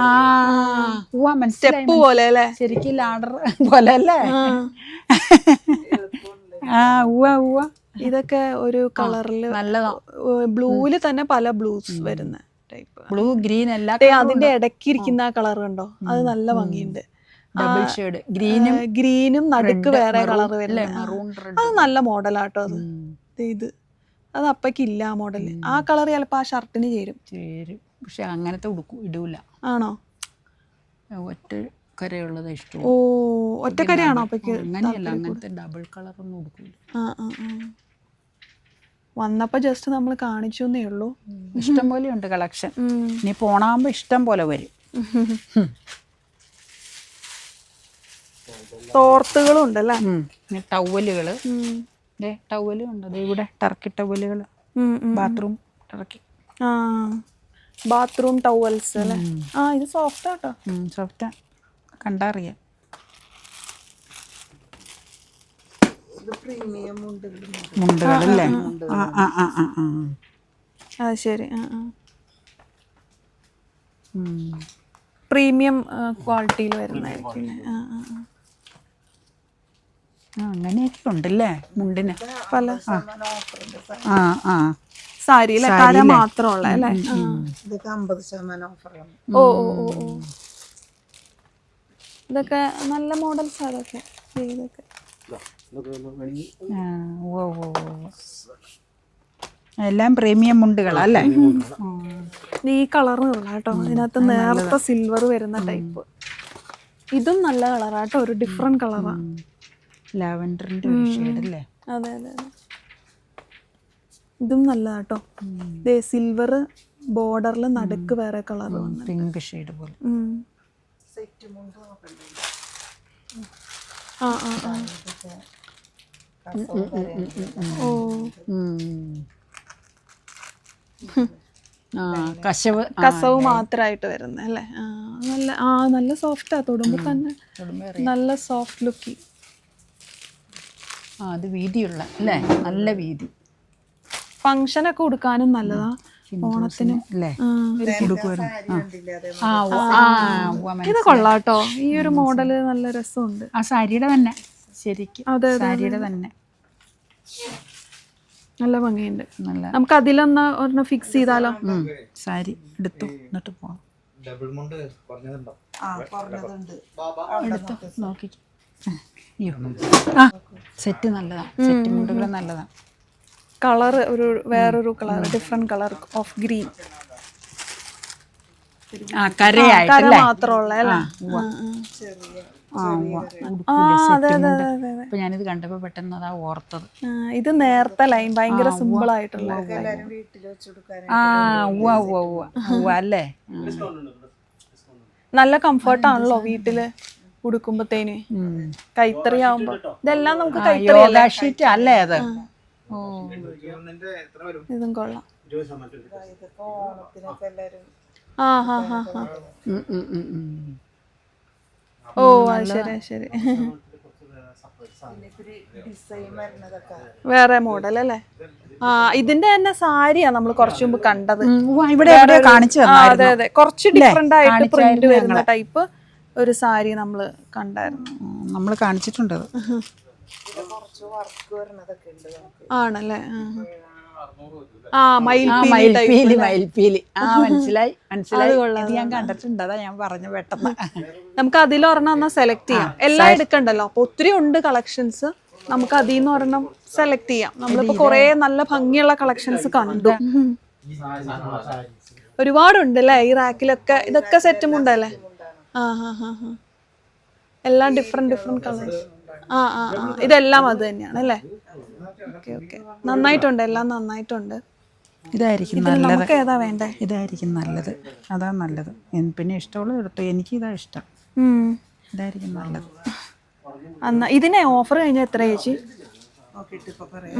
[SPEAKER 2] ആ. മനസ്സിലായി
[SPEAKER 1] സ്റ്റെപ്പ് പോലെ അല്ലേ
[SPEAKER 2] ശരിക്കും ലാഡർ പോലെ അല്ലേ ആ ഉവ്വ ഉവ്വ.
[SPEAKER 1] ഇതൊക്കെ ഒരു കളറിൽ
[SPEAKER 2] നല്ലതാ.
[SPEAKER 1] ബ്ലൂവിൽ തന്നെ പല ബ്ലൂസ് വരുന്ന ടൈപ്പ്.
[SPEAKER 2] ബ്ലൂ ഗ്രീൻ എല്ലാ
[SPEAKER 1] അതിന്റെ ഇടയ്ക്ക് ഇരിക്കുന്ന ആ. കളർ കണ്ടോ? അത് നല്ല ഭംഗിയുണ്ട്.
[SPEAKER 2] ഡബിൾ ഷെയ്ഡ് ഗ്രീനും
[SPEAKER 1] ഗ്രീനും നടുക്ക് വേറെ കളർ
[SPEAKER 2] അല്ലേ?
[SPEAKER 1] വരുന്നത്
[SPEAKER 2] റെഡ്
[SPEAKER 1] അത് നല്ല മോഡലാട്ടോ അത്. ദേ ഇത്. അത് അപ്പക്കില്ല ആ മോഡൽ. ആ കളർ ചിലപ്പോ ആ ഷർട്ടിന് ചേരും.
[SPEAKER 2] ചേരും. പക്ഷെ അങ്ങനത്തെ ഉടുക്കും ഇടൂല.
[SPEAKER 1] ആണോ?
[SPEAKER 2] ഒറ്റ കരയുള്ളത് ഇഷ്ടം
[SPEAKER 1] ഓ ഒറ്റക്കരയാണോ അപ്പയ്ക്ക്
[SPEAKER 2] അങ്ങനെയല്ല അങ്ങനത്തെ ഡബിൾ കളർ കൊടുക്കില്ല
[SPEAKER 1] ആ ആ ആ. വന്നപ്പോ ജസ്റ്റ് നമ്മൾ കാണിച്ചു എന്നേ ഉള്ളൂ
[SPEAKER 2] ഇഷ്ടം പോലെ ഉണ്ട് കളക്ഷൻ. ഇനി പോണാകുമ്പോ ഇഷ്ടം പോലെ വരും.
[SPEAKER 1] തോർത്തുകളും ഉണ്ടല്ലേ?
[SPEAKER 2] ദേ ടവലും ഉണ്ട്. ഇവിടെ ടർക്കി ടവലുകൾ. Bathroom turkey.
[SPEAKER 1] ആ. ബാത്റൂം ടവൽസ് അല്ലേ? ആ ഇത് സോഫ്റ്റ് ആട്ടോ.
[SPEAKER 2] സോഫ്റ്റ് കണ്ടറിയാം. മുണ്ടുകളല്ലേ? ആ ആ ആ. ആ ആ
[SPEAKER 1] അത് ശരി ആ ആ.
[SPEAKER 2] ഉം.
[SPEAKER 1] പ്രീമിയം ക്വാളിറ്റിയിൽ വരുന്നതായിരിക്കും. ആ ആ ആ.
[SPEAKER 2] ആ അങ്ങനെയൊക്കെ ഉണ്ടല്ലേ മുണ്ടിന്?
[SPEAKER 1] പല
[SPEAKER 2] ആ ആ.
[SPEAKER 1] സാരി അല്ലേ കര മാത്രമുള്ള അല്ലേ? ആ.
[SPEAKER 4] ഇതൊക്കെ അമ്പത് ശതമാനം ഓഫറാണ്
[SPEAKER 1] ഓ ഓ ഓ ഓ. ഇതൊക്കെ നല്ല മോഡൽസ് അതൊക്കെ ദേ ഇതൊക്കെ
[SPEAKER 2] ആ, ഓ ഉവ്വ്. എല്ലാം പ്രീമിയം മുണ്ടുകളല്ലേ
[SPEAKER 1] ഈ കളർ കേട്ടോ. അതിനകത്ത് നേരത്തെ സിൽവർ വരുന്ന ടൈപ്പ് ഇതും നല്ല കളറാട്ടോ ഒരു ഡിഫറെന്റ് കളറാണ്
[SPEAKER 2] ലാവൻഡറിന്റെ ഷെയ്ഡ് അല്ലേ?
[SPEAKER 1] അതെ അതെ അതെ. ഇതും നല്ലതാട്ടോ. ദേ സിൽവർ ബോർഡറിൽ നടുക്ക് വേറെ കളർ വന്നു
[SPEAKER 2] പിങ്ക് ഷെയ്ഡ് പോലെ.
[SPEAKER 1] ആ ആ ആ. ഓ.
[SPEAKER 2] കശവ്
[SPEAKER 1] കസവ് മാത്രമായിട്ട് വരുന്ന അല്ലേ? ആ നല്ല ആ നല്ല സോഫ്റ്റാ തൊടുമ്പോ തന്നെ നല്ല സോഫ്റ്റ് ലുക്കി
[SPEAKER 2] ആ അത് വീതിയുള്ള അല്ലേ? നല്ല വീതി.
[SPEAKER 1] ഫങ്ഷൻ ഒക്കെ കൊടുക്കാനും നല്ലതാ. ഓണത്തിന്. ഇത് കൊള്ളാട്ടോ. ഈ ഒരു മോഡൽ നല്ല രസമുണ്ട്.
[SPEAKER 2] ആ സാരിയുടെ തന്നെ. ശരിക്കും.
[SPEAKER 1] അതെ,
[SPEAKER 2] സാരിയുടെ തന്നെ.
[SPEAKER 1] നല്ല ഭംഗിയുണ്ട്.
[SPEAKER 2] നല്ല.
[SPEAKER 1] നമുക്ക് അതിലൊന്ന് ഒരെണ്ണം ഫിക്സ് ചെയ്താലോ?
[SPEAKER 2] സാരി എടുത്തു. എന്നിട്ട് പോവാം. എടുത്തു. നോക്കി. സെറ്റ് നല്ലതാ. സെറ്റ് മുണ്ടുകൾ നല്ലതാ.
[SPEAKER 1] കളർ ഒരു വേറൊരു colour different colour of green കര മാത്രമുള്ള അല്ലേ?
[SPEAKER 2] അപ്പൊ ഞാനിത് കണ്ടപ്പോ പെട്ടെന്ന് അതാ ഓർത്തത്.
[SPEAKER 1] ആ, ഇത് നേരത്തെ ലൈൻ ഭയങ്കര സിമ്പിൾ ആയിട്ടുള്ള
[SPEAKER 4] എല്ലാരും വീട്ടിൽ വെച്ച്
[SPEAKER 2] ആ ഉവ്വ ഉവ്വ ഉവ്വ. ഉവ്വ അല്ലേ?
[SPEAKER 1] നല്ല കംഫർട്ട് ആണല്ലോ വീട്ടിൽ ഉടുക്കുമ്പത്തേന്. കൈത്തറി ആവുമ്പോ. ഇതെല്ലാം നമുക്ക് കൈത്തറി
[SPEAKER 2] ഷീറ്റ് അല്ലേ അത്?
[SPEAKER 1] ഇതും കൊള്ളാം. ആ ഹാ ഹാ ഹാ.
[SPEAKER 2] ഉം, ഉം, ഉം, ഉം.
[SPEAKER 1] ഓ അത് ശരി അത് ശരി. വേറെ മോഡൽ അല്ലേ? ആ ഇതിന്റെ തന്നെ സാരിയാ നമ്മൾ കുറച്ചു മുമ്പ് കണ്ടത്.
[SPEAKER 2] ഇവിടെ എവിടെയോ കാണിച്ചു
[SPEAKER 1] അതെ അതെ. കുറച്ച് ഡിഫറെന്റ് ആയിട്ട് പ്രിന്റ് വരുന്ന ടൈപ്പ് ഒരു സാരി നമ്മൾ കണ്ടായിരുന്നു.
[SPEAKER 2] നമ്മൾ കാണിച്ചിട്ടുണ്ട്
[SPEAKER 1] ആണല്ലേ? ആ, മയിൽപീലി
[SPEAKER 2] ആ
[SPEAKER 1] മയിൽപീലി
[SPEAKER 2] ആ മനസ്സിലായി മനസ്സിലായി. ഇത് ഞാൻ കണ്ടിട്ടുണ്ട് അതാ ഞാൻ പറഞ്ഞു പെട്ടെന്ന്.
[SPEAKER 1] നമുക്ക് അതിലൊരെണ്ണം ഒന്ന് സെലക്ട് ചെയ്യാം. എല്ലാം എടുക്കണ്ടല്ലോ? അപ്പൊ ഒത്തിരി ഉണ്ട് കളക്ഷൻസ് നമുക്ക് അതിൽ നിന്ന് ഒരെണ്ണം സെലക്ട് ചെയ്യാം. നമ്മളിപ്പോ കുറേ നല്ല ഭംഗിയുള്ള കളക്ഷൻസ് കണ്ടു. ഒരുപാടുണ്ട് അല്ലേ ഈ റാക്കിലൊക്കെ ഇതൊക്കെ സെറ്റും ഉണ്ടല്ലേ? ആ ഹാ ഹാ ഹാ. എല്ലാം ഡിഫറെന്റ് ഡിഫറെന്റ് കളേഴ്സ് ആ ആ ആ. ഇതെല്ലാം അത് തന്നെയാണ് അല്ലേ? Okay okay. നന്നായിട്ടുണ്ട് എല്ലാം നന്നായിട്ടുണ്ട്.
[SPEAKER 2] ഇതായിരിക്കും
[SPEAKER 1] ഇതിൽ
[SPEAKER 2] നല്ലത്.
[SPEAKER 1] നമുക്ക് ഏതാ വേണ്ടേ?
[SPEAKER 2] ഇതായിരിക്കും നല്ലത്. അതാ നല്ലത്. എൻ- പിന്നെ ഇഷ്ടമുള്ളത് എടുത്തു എനിക്ക് ഇതാ ഇഷ്ടം.
[SPEAKER 1] ഉം.
[SPEAKER 2] ഇതായിരിക്കും നല്ലത്.
[SPEAKER 1] അന്നാ ഇതിനെ ഓഫർ കഴിഞ്ഞാൽ എത്ര ചേച്ചി?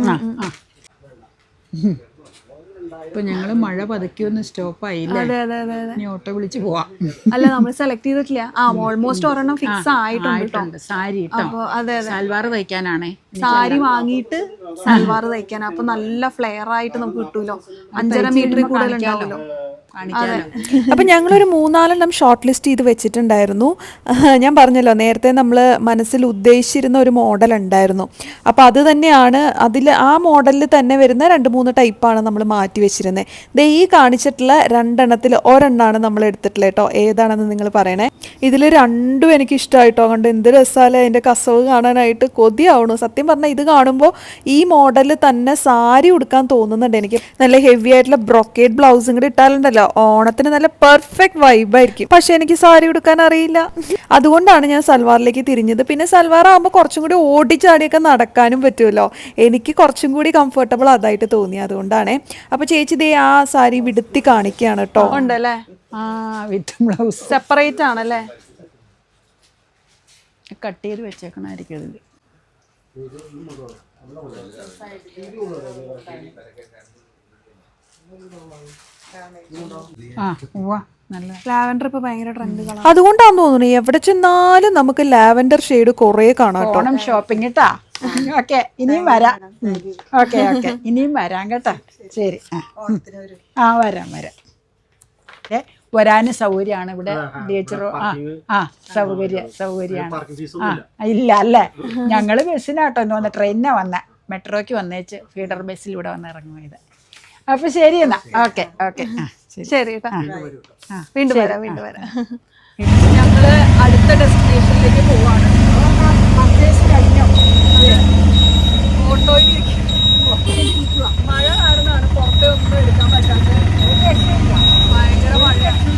[SPEAKER 2] ആ ആ. ഇപ്പൊ ഞങ്ങൾ മഴ പതുക്കിയൊന്ന് സ്റ്റോപ്പ് ആയില്ലേ?
[SPEAKER 5] അതെ അതെ അതെ അതെ.
[SPEAKER 2] ഇനി ഓട്ടോ വിളിച്ച് പോവാം.
[SPEAKER 5] അല്ല നമ്മൾ സെലക്ട് ചെയ്തിട്ടില്ല. ആ ഓൾമോസ്റ്റ് ഒരെണ്ണം ഫിക്സ് ആയിട്ടുണ്ട് കേട്ടോ
[SPEAKER 2] ആയിട്ടുണ്ട്. സാരി ട്ടോ.
[SPEAKER 5] അപ്പൊ അതെ അതെ.
[SPEAKER 2] സാൽവാർ തയ്ക്കാനാണേ.
[SPEAKER 5] സാരി വാങ്ങിയിട്ട് സൽവാർ തയ്ക്കാൻ. അപ്പൊ നല്ല ഫ്ലെയർ ആയിട്ട് നമുക്ക് കിട്ടൂലോ? അഞ്ചര മീറ്ററിൽ കൂടുതൽ ഉണ്ടാവുമല്ലോ. അപ്പം ഞങ്ങളൊരു മൂന്നാലെണ്ണം ഷോർട്ട് ലിസ്റ്റ് ചെയ്ത് വെച്ചിട്ടുണ്ടായിരുന്നു. ഞാൻ പറഞ്ഞല്ലോ നേരത്തെ നമ്മൾ മനസ്സിൽ ഉദ്ദേശിച്ചിരുന്ന ഒരു മോഡൽ ഉണ്ടായിരുന്നു. അപ്പോൾ അത് തന്നെയാണ് അതിൽ ആ മോഡലിൽ തന്നെ വരുന്ന രണ്ട് മൂന്ന് ടൈപ്പാണ് നമ്മൾ മാറ്റി വെച്ചിരുന്നത് ദേ ഈ കാണിച്ചിട്ടുള്ള രണ്ടെണ്ണത്തിൽ ഒരെണ്ണമാണ് നമ്മൾ എടുത്തിട്ടുള്ളത് കേട്ടോ ഏതാണെന്ന് നിങ്ങൾ പറയണേ. ഇതിൽ രണ്ടും എനിക്ക് ഇഷ്ടമായിട്ടോ കണ്ട് എന്ത് രസമല്ലേ അതിന്റെ കസവ് കാണാനായിട്ട് കൊതിയാവണു. സത്യം പറഞ്ഞാൽ ഇത് കാണുമ്പോൾ ഈ മോഡലിൽ തന്നെ സാരി ഉടുക്കാൻ തോന്നുന്നുണ്ട് എനിക്ക്. നല്ല ഹെവി ആയിട്ടുള്ള ബ്രൊക്കേഡ് ബ്ലൗസും കൂടി ഇട്ടാലുണ്ടല്ലോ. ഓണത്തിന് നല്ല പെർഫെക്റ്റ് വൈബായിരിക്കും പക്ഷെ എനിക്ക് സാരി ഉടുക്കാൻ അറിയില്ല. അതുകൊണ്ടാണ് ഞാൻ സൽവാറിലേക്ക് തിരിഞ്ഞത്. പിന്നെ സൽവാർ ആകുമ്പോൾ കുറച്ചും കൂടി ഓടിച്ചാടിയൊക്കെ നടക്കാനും പറ്റുമല്ലോ. എനിക്ക് കുറച്ചും കൂടി കംഫർട്ടബിൾ അതായിട്ട് തോന്നി. അതുകൊണ്ടാണേ. അപ്പോൾ ചേച്ചി ദേ ആ സാരി വിടുത്തി കാണിക്കുകയാണ് കേട്ടോ ഉണ്ടല്ലേ?
[SPEAKER 2] ആ വിത്ത് ബ്ലൗസ്
[SPEAKER 5] സെപ്പറേറ്റ് ആണല്ലേ?
[SPEAKER 2] കട്ട് ചെയ്ത് വെച്ചേക്കണായിരിക്കും ഇതിൽ ആ ഉവ്വ നല്ല
[SPEAKER 5] ലാവൻഡർ ഇപ്പൊ ഭയങ്കര ട്രെൻഡ് അതുകൊണ്ടാന്ന് തോന്നുന്നു എവിടെ ചെന്നാലും നമുക്ക് ലാവൻഡർ ഷെയ്ഡ് കുറേ കാണാം കേട്ടോ.
[SPEAKER 2] ഓണം ഷോപ്പിംഗ് കേട്ടാ ഓക്കെ ഇനിയും വരാം. Okay okay. ഇനിയും വരാം കേട്ടാ. ശരി ആ. ആ വരാം വരാം. ഏ വരാന് സൗകര്യമാണ് ഇവിടെ ടീച്ചറോ ആ ആ സൗകര്യ സൗകര്യമാണ് ആ ഇല്ല അല്ലേ? ഞങ്ങൾ ബസ്സിനാട്ടോ ഒന്ന് വന്ന ട്രെയിനിനാ വന്ന. മെട്രോക്ക് വന്നേച്ച് ഫീഡർ ബസ്സിൽ ഇവിടെ വന്ന് ഇറങ്ങുന്നത് അപ്പൊ ശരി എന്നാ. Okay okay. ശരി.
[SPEAKER 5] കേട്ടോ. വീണ്ടും വരാം വീണ്ടും വരാം. ഞങ്ങൾ അടുത്ത ഡെസ്റ്റിനേഷനിലേക്ക് പോവാണ്. ഓട്ടോയിൽ മഴ കാരണമാണ് പുറത്തെ ഒന്നും എടുക്കാൻ പറ്റാത്തത് ഭയങ്കര മഴയാണ്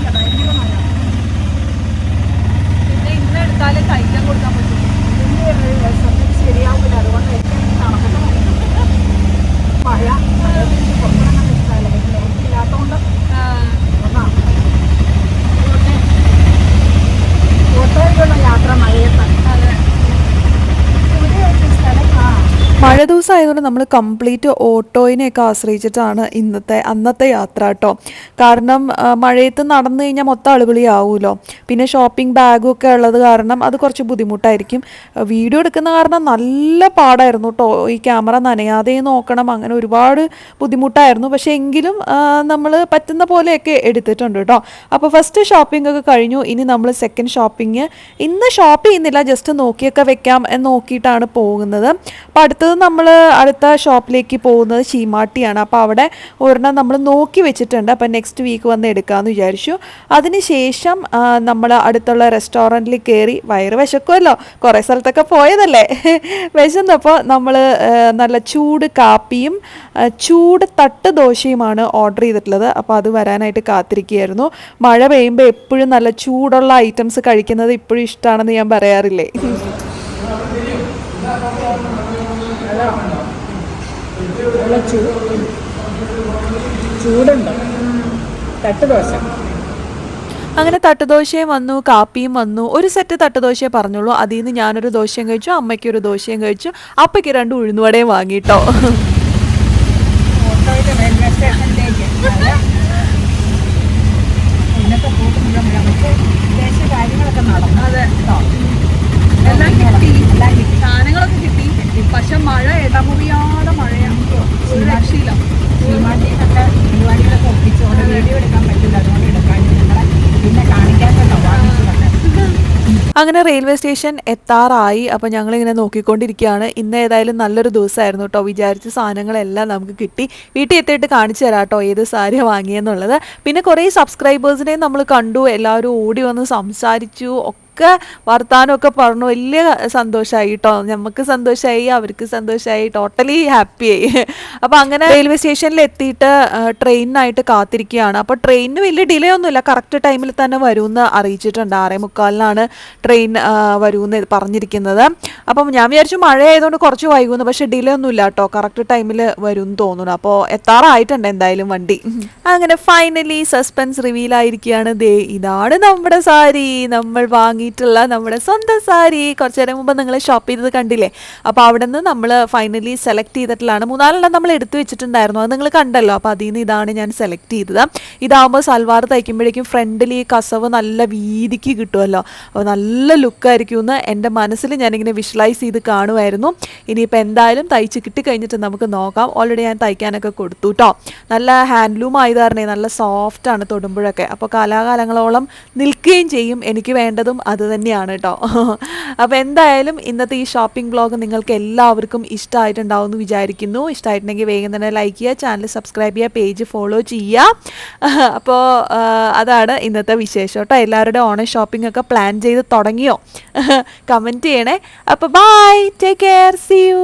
[SPEAKER 5] പിന്നെ ഇന്ന് എടുത്താലേ തയ്ക്കാൻ കൊടുക്കാൻ പറ്റും.
[SPEAKER 2] ശരിയാവില്ല അതുകൊണ്ട് മഴ. ഇല്ലാത്തതുകൊണ്ട് ഓട്ടോയിലുള്ള യാത്ര മഴയത്താണ് സ്ഥലം ആ
[SPEAKER 5] മഴ ദിവസം ആയതുകൊണ്ട് നമ്മൾ കംപ്ലീറ്റ് ഓട്ടോയിനെയൊക്കെ ആശ്രയിച്ചിട്ടാണ് ഇന്നത്തെ അന്നത്തെ യാത്ര കേട്ടോ. കാരണം മഴയത്ത് നടന്നു കഴിഞ്ഞാൽ മൊത്തം അളുപിളിയാവുമല്ലോ പിന്നെ ഷോപ്പിംഗ് ബാഗും ഒക്കെ ഉള്ളത് കാരണം അത് കുറച്ച് ബുദ്ധിമുട്ടായിരിക്കും. വീഡിയോ എടുക്കുന്ന കാരണം നല്ല പാടായിരുന്നു കേട്ടോ. ഈ ക്യാമറ നനയാതെ നോക്കണം അങ്ങനെ ഒരുപാട് ബുദ്ധിമുട്ടായിരുന്നു. പക്ഷേ എങ്കിലും നമ്മൾ പറ്റുന്ന പോലെയൊക്കെ എടുത്തിട്ടുണ്ട് കേട്ടോ. അപ്പോൾ ഫസ്റ്റ് ഷോപ്പിംഗ് ഒക്കെ കഴിഞ്ഞു. ഇനി നമ്മൾ സെക്കൻഡ് ഷോപ്പിംഗ്. ഇന്ന് ഷോപ്പ് ചെയ്യുന്നില്ല ജസ്റ്റ് നോക്കിയൊക്കെ വെക്കാം എന്ന് നോക്കിയിട്ടാണ് പോകുന്നത്. അപ്പോൾ അടുത്തത് നമ്മൾ അടുത്ത ഷോപ്പിലേക്ക് പോകുന്നത് ചീമാട്ടിയാണ് അപ്പോൾ അവിടെ ഒരെണ്ണം നമ്മൾ നോക്കി വെച്ചിട്ടുണ്ട്. അപ്പോൾ നെക്സ്റ്റ് വീക്ക് വന്ന് എടുക്കാമെന്ന് വിചാരിച്ചു. അതിനുശേഷം നമ്മൾ അടുത്തുള്ള റെസ്റ്റോറന്റിൽ കയറി വയറ് വിശക്കുമല്ലോ കുറേ സ്ഥലത്തൊക്കെ പോയതല്ലേ? വിശന്നപ്പോൾ നമ്മൾ നല്ല ചൂട് കാപ്പിയും ചൂട് തട്ട് ദോശയുമാണ് ഓർഡർ ചെയ്തിട്ടുള്ളത്. അപ്പോൾ അത് വരാനായിട്ട് കാത്തിരിക്കുകയായിരുന്നു. മഴ പെയ്യുമ്പോൾ എപ്പോഴും നല്ല ചൂടുള്ള ഐറ്റംസ് കഴിക്കുന്നത് ഇപ്പോഴും ഇഷ്ടമാണെന്ന് ഞാൻ പറയാറില്ലേ?
[SPEAKER 2] നല്ല ചൂ ചൂടുണ്ട്. തട്ടുദോശ
[SPEAKER 5] അങ്ങനെ തട്ടുദോശയും വന്നു കാപ്പിയും വന്നു. ഒരു സെറ്റ് തട്ടുദോശയെ പറഞ്ഞുള്ളൂ അതിൽ നിന്ന് ഞാനൊരു ദോശയും കഴിച്ചു അമ്മയ്ക്ക് ഒരു ദോശയും കഴിച്ചു അപ്പയ്ക്ക് രണ്ട് ഉഴുന്നുവടയും വാങ്ങിട്ടോ
[SPEAKER 2] ഓട്ടോയിൽ റെയിൽവേ സ്റ്റേഷനിലേക്ക് മഴ. ഇന്നത്തെ കൂട്ടുന്നില്ല മഴ പക്ഷേ വിദേശ കാര്യങ്ങളൊക്കെ നടന്നു അതെ
[SPEAKER 5] എല്ലാം കിട്ടി സാധനങ്ങളൊക്കെ കിട്ടി പക്ഷെ മഴ ഇടമുറിയാതെ മഴയാണ് ഒരു രക്ഷയില്ല
[SPEAKER 2] സിനിമാറ്റിന്നൊക്കെ പരിപാടികളൊക്കെ ഒപ്പിച്ചുകൊണ്ട് വീഡിയോ എടുക്കാൻ പറ്റില്ല അതുകൊണ്ട് എടുക്കാൻ നിങ്ങളെ പിന്നെ കാണിക്കാത്തല്ലോ വാങ്ങിച്ചു
[SPEAKER 5] അങ്ങനെ റെയിൽവേ സ്റ്റേഷൻ എത്താറായി. അപ്പോൾ ഞങ്ങളിങ്ങനെ നോക്കിക്കൊണ്ടിരിക്കുകയാണ്. ഇന്ന് ഏതായാലും നല്ലൊരു ദിവസമായിരുന്നു കേട്ടോ വിചാരിച്ച സാധനങ്ങളെല്ലാം നമുക്ക് കിട്ടി. വീട്ടിൽ എത്തിയിട്ട് കാണിച്ചു തരാം കേട്ടോ ഏത് സാരി വാങ്ങിയെന്നുള്ളത്. പിന്നെ കുറേ സബ്സ്ക്രൈബേഴ്സിനെയും നമ്മൾ കണ്ടു. എല്ലാവരും ഓടി വന്ന് സംസാരിച്ചു. ഒക്കെ വർത്താനമൊക്കെ പറഞ്ഞു. വലിയ സന്തോഷമായി കേട്ടോ നമുക്ക് സന്തോഷമായി അവർക്ക് സന്തോഷമായി ടോട്ടലി ഹാപ്പിയായി അപ്പോൾ അങ്ങനെ റെയിൽവേ സ്റ്റേഷനിൽ എത്തിയിട്ട് ട്രെയിനിനായിട്ട് കാത്തിരിക്കുകയാണ്. അപ്പോൾ ട്രെയിനിന് വലിയ ഡിലേ ഒന്നുമില്ല. കറക്റ്റ് ടൈമിൽ തന്നെ വരുമെന്ന് അറിയിച്ചിട്ടുണ്ട്. ആറേ മുക്കാലിനാണ് ട്രെയിൻ വരുമെന്ന് പറഞ്ഞിരിക്കുന്നത്. അപ്പം ഞാൻ വിചാരിച്ചു മഴ ആയതുകൊണ്ട് കുറച്ച് വൈകുന്നു പക്ഷേ ഡിലേ ഒന്നുമില്ല കേട്ടോ. കറക്റ്റ് ടൈമിൽ വരും തോന്നുന്നു. അപ്പോൾ എത്താറായിട്ടുണ്ട് എന്തായാലും വണ്ടി. അങ്ങനെ ഫൈനലി സസ്പെൻസ് റിവീൽ ആയിരിക്കുകയാണ്. ദേ ഇതാണ് നമ്മുടെ സാരി. നമ്മൾ വാങ്ങി ഇറങ്ങിയിട്ടുള്ള നമ്മുടെ സ്വന്തം സാരി. കുറച്ച് നേരം മുമ്പ് നിങ്ങൾ ഷോപ്പ് ചെയ്തത് കണ്ടില്ലേ? അപ്പോൾ അവിടെ നിന്ന് നമ്മൾ ഫൈനലി സെലക്ട് ചെയ്തിട്ടുള്ളതാണ്. മൂന്നാലെണ്ണം നമ്മൾ എടുത്തു വെച്ചിട്ടുണ്ടായിരുന്നു. അത് നിങ്ങൾ കണ്ടല്ലോ. അപ്പോൾ അതിൽ നിന്ന് ഇതാണ് ഞാൻ സെലക്ട് ചെയ്തത്. ഇതാകുമ്പോൾ സൽവാർ തയ്ക്കുമ്പോഴേക്കും ഫ്രണ്ടിൽ ഈ കസവ് നല്ല വീതിക്ക് കിട്ടുമല്ലോ അപ്പോൾ നല്ല ലുക്കായിരിക്കും എന്ന് എന്റെ മനസ്സിൽ ഞാനിങ്ങനെ വിഷ്വലൈസ് ചെയ്ത് കാണുമായിരുന്നു ഇനിയിപ്പോൾ എന്തായാലും തയ്ച്ച് കിട്ടിക്കഴിഞ്ഞിട്ട് നമുക്ക് നോക്കാം. ഓൾറെഡി ഞാൻ തയ്ക്കാനൊക്കെ കൊടുത്തു കേട്ടോ നല്ല ഹാൻഡ്ലൂം ആയത് കാരണേ നല്ല സോഫ്റ്റ് ആണ് തൊടുമ്പോഴൊക്കെ. അപ്പോൾ കാലാകാലങ്ങളോളം നിൽക്കുകയും ചെയ്യും. എനിക്ക് വേണ്ടതും അത് തന്നെയാണ് കേട്ടോ അപ്പോൾ എന്തായാലും ഇന്നത്തെ ഈ ഷോപ്പിംഗ് ബ്ലോഗ് നിങ്ങൾക്ക് എല്ലാവർക്കും ഇഷ്ടമായിട്ടുണ്ടാവും എന്ന് വിചാരിക്കുന്നു. ഇഷ്ടമായിട്ടുണ്ടെങ്കിൽ വേഗം തന്നെ ലൈക്ക് ചെയ്യുക ചാനൽ സബ്സ്ക്രൈബ് ചെയ്യുക പേജ് ഫോളോ ചെയ്യുക. അപ്പോൾ അതാണ് ഇന്നത്തെ വിശേഷം കേട്ടോ എല്ലാവരുടെ ഓൺലൈൻ ഷോപ്പിംഗ് ഒക്കെ പ്ലാൻ ചെയ്ത് തുടങ്ങിയോ? കമന്റ് ചെയ്യണേ. അപ്പോൾ bye take care see you